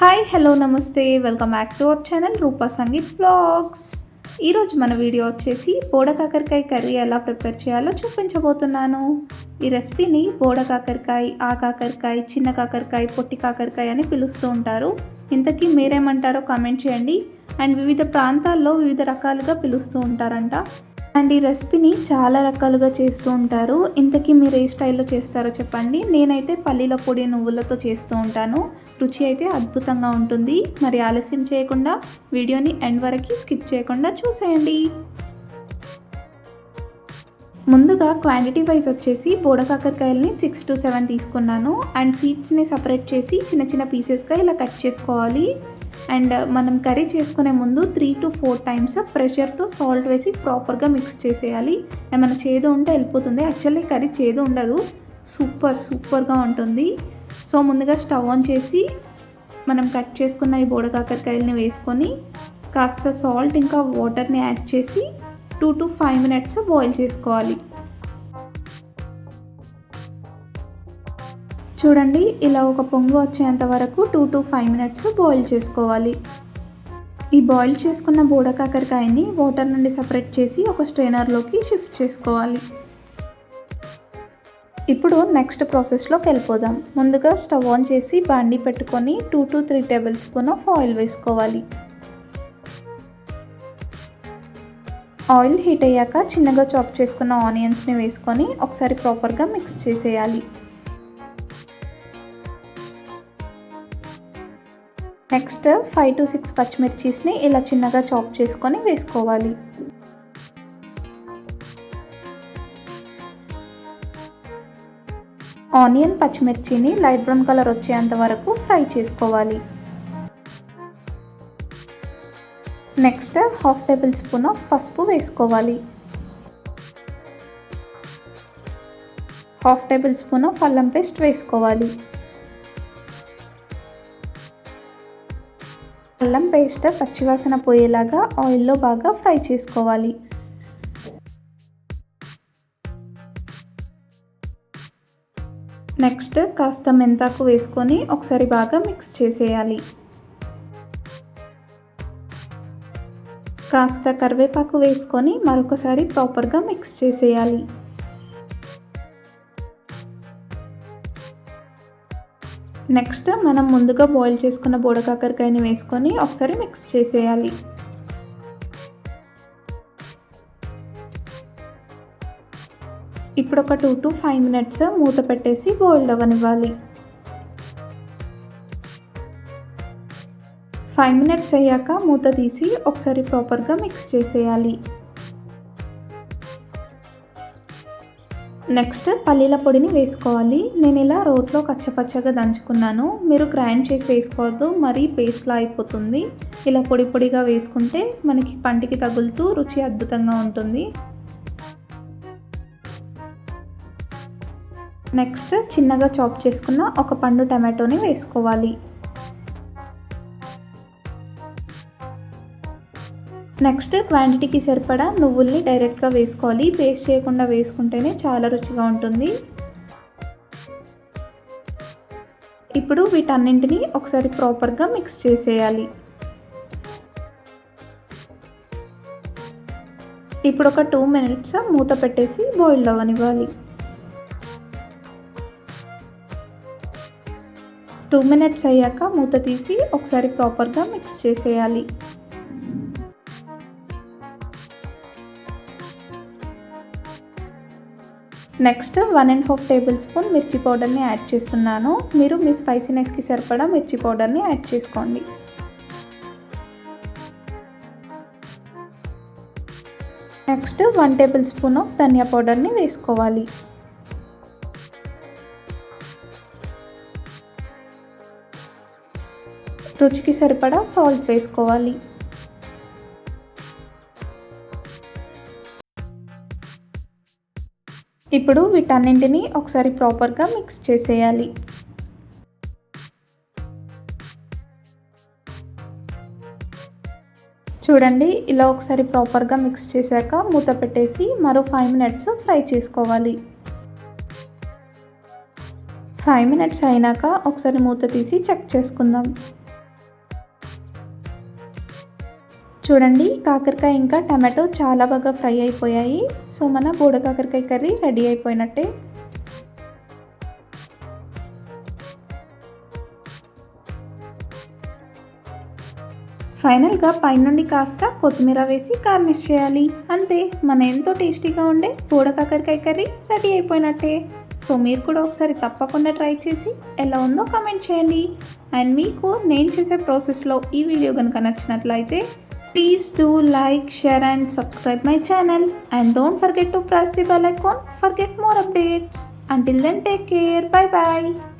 Hi hello నమస్తే. Welcome back to our channel Roopa Sangeeth blogs ఈరోజు మన video వచ్చేసి బోడ కాకరకాయ కర్రీ ఎలా ప్రిపేర్ చేయాలో చూపించబోతున్నాను. ఈ రెసిపీని బోడ కాకరకాయ ఆ కాకరకాయ చిన్న కాకరకాయ పొట్టి కాకరకాయ అని పిలుస్తూ ఉంటారు. ఇంతకీ మీరేమంటారో కామెంట్ చేయండి. అండ్ వివిధ ప్రాంతాల్లో వివిధ రకాలుగా పిలుస్తూ ఉంటారంట. అండ్ ఈ రెసిపీని చాలా రకాలుగా చేస్తూ ఉంటారు. ఇంతకీ మీరు ఏ స్టైల్లో చేస్తారో చెప్పండి. నేనైతే పల్లీల పొడి నువ్వులతో చేస్తూ ఉంటాను. రుచి అయితే అద్భుతంగా ఉంటుంది. మరి ఆలస్యం చేయకుండా వీడియోని ఎండ్ వరకు స్కిప్ చేయకుండా చూసేయండి. ముందుగా క్వాంటిటీ వైజ్ వచ్చేసి బోడ కాకరకాయలని సిక్స్ టు సెవెన్ తీసుకున్నాను. అండ్ సీడ్స్ని సపరేట్ చేసి చిన్న చిన్న పీసెస్గా ఇలా కట్ చేసుకోవాలి. అండ్ మనం కర్రీ చేసుకునే ముందు త్రీ టు ఫోర్ టైమ్స్ ప్రెషర్తో సాల్ట్ వేసి ప్రాపర్గా మిక్స్ చేసేయాలి. ఏమైనా చేదు ఉంటే వెళ్ళిపోతుంది. యాక్చువల్లీ కర్రీ చేదు ఉండదు. సూపర్ సూపర్గా ఉంటుంది. సో ముందుగా స్టవ్ ఆన్ చేసి మనం కట్ చేసుకున్న ఈ బోడకాకరకాయలని వేసుకొని కాస్త సాల్ట్ ఇంకా వాటర్ని యాడ్ చేసి two to five minutes boil చేసుకోవాలి. చూడండి ఇలా ఒక పొంగు వచ్చేంత వరకు two to five minutes boil చేసుకోవాలి. ఈ బాయిల్ చేసుకున్న బోడ కాకరకాయని వాటర్ నుండి సపరేట్ చేసి ఒక స్ట్రైనర్లోకి షిఫ్ట్ చేసుకోవాలి. ఇప్పుడు నెక్స్ట్ ప్రాసెస్లోకి వెళ్ళిపోదాం. ముందుగా స్టవ్ ఆన్ చేసి బాండి పెట్టుకొని two to three tablespoon of oil వేసుకోవాలి. ఆయిల్ హీట్ అయ్యాక చిన్నగా చాప్ చేసుకున్న ఆనియన్స్ని వేసుకొని ఒకసారి ప్రాపర్గా మిక్స్ చేసేయాలి. నెక్స్ట్ ఫైవ్ టు సిక్స్ పచ్చిమిర్చీస్ని ఇలా చిన్నగా చాప్ చేసుకొని వేసుకోవాలి. ఆనియన్ పచ్చిమిర్చిని లైట్ బ్రౌన్ కలర్ వచ్చేంత వరకు ఫ్రై చేసుకోవాలి. Next half tablespoon of పసుపు వేసుకోవాలి. హాఫ్ టేబుల్ స్పూన్ ఆఫ్ అల్లం పేస్ట్ వేసుకోవాలి. అల్లం పేస్ట్ పచ్చివాసన పోయేలాగా ఆయిల్లో బాగా ఫ్రై చేసుకోవాలి. నెక్స్ట్ కాస్త మెంతాకు వేసుకొని ఒకసారి బాగా మిక్స్ చేసేయాలి. కాస్త కరివేపాకు వేసుకొని మరొకసారి ప్రాపర్గా మిక్స్ చేసేయాలి. నెక్స్ట్ మనం ముందుగా బాయిల్ చేసుకున్న బోడకాకరకాయని వేసుకొని ఒకసారి మిక్స్ చేసేయాలి. ఇప్పుడు ఒక టూ టు ఫైవ్ మినిట్స్ మూత పెట్టేసి బోయిల్డ్ అవ్వనివ్వాలి. ఫైవ్ మినిట్స్ అయ్యాక మూత తీసి ఒకసారి ప్రాపర్గా మిక్స్ చేసేయాలి. నెక్స్ట్ పల్లీల పొడిని వేసుకోవాలి. నేను ఇలా రోట్లో కచ్చపచ్చగా దంచుకున్నాను. మీరు గ్రైండ్ చేసి వేసుకోవద్దు మరీ పేస్ట్లా అయిపోతుంది. ఇలా పొడి పొడిగా వేసుకుంటే మనకి పంటికి తగులుతూ రుచి అద్భుతంగా ఉంటుంది. నెక్స్ట్ చిన్నగా చాప్ చేసుకున్న ఒక పండు టమాటోని వేసుకోవాలి. నెక్స్ట్ క్వాంటిటీకి సరిపడా నువ్వుల్ని డైరెక్ట్గా వేసుకోవాలి. పేస్ట్ చేయకుండా వేసుకుంటేనే చాలా రుచిగా ఉంటుంది. ఇప్పుడు వీటన్నింటినీ ఒకసారి ప్రాపర్గా మిక్స్ చేసేయాలి. ఇప్పుడు ఒక టూ మినిట్స్ మూత పెట్టేసి బాయిల్ అవ్వనివ్వాలి. టూ మినిట్స్ అయ్యాక మూత తీసి ఒకసారి ప్రాపర్గా మిక్స్ చేసేయాలి. Next one and half tablespoon మిర్చి పౌడర్ని యాడ్ చేస్తున్నాను. మీరు మీ స్పైసీనెస్కి సరిపడా మిర్చి పౌడర్ని యాడ్ చేసుకోండి. Next one tablespoon of ధనియా పౌడర్ని వేసుకోవాలి. రుచికి సరిపడా సాల్ట్ వేసుకోవాలి. ఇప్పుడు వీటన్నింటినీ ఒకసారి ప్రాపర్గా మిక్స్ చేసేయాలి. చూడండి ఇలా ఒకసారి ప్రాపర్గా మిక్స్ చేశాక మూత పెట్టేసి మరో ఫైవ్ మినిట్స్ ఫ్రై చేసుకోవాలి. ఫైవ్ మినిట్స్ అయినాక ఒకసారి మూత తీసి చెక్ చేసుకుందాం. చూడండి కాకరకాయ ఇంకా టమాటో చాలా బాగా ఫ్రై అయిపోయాయి. సో మన బోడ కాకరకాయ కర్రీ రెడీ అయిపోయినట్టే. ఫైనల్గా పైనుండి కాస్త కొత్తిమీర వేసి గార్నిష్ చేయాలి. అంతే మన ఎంతో టేస్టీగా ఉండే బోడ కాకరకాయ కర్రీ రెడీ అయిపోయినట్టే. సో మీరు కూడా ఒకసారి తప్పకుండా ట్రై చేసి ఎలా ఉందో కామెంట్ చేయండి. అండ్ మీకు నేను చేసే ప్రాసెస్లో ఈ వీడియో కనుక నచ్చినట్లయితే Please do like, share and subscribe my channel and don't forget to press the bell icon for get more updates. Until then take care. Bye bye.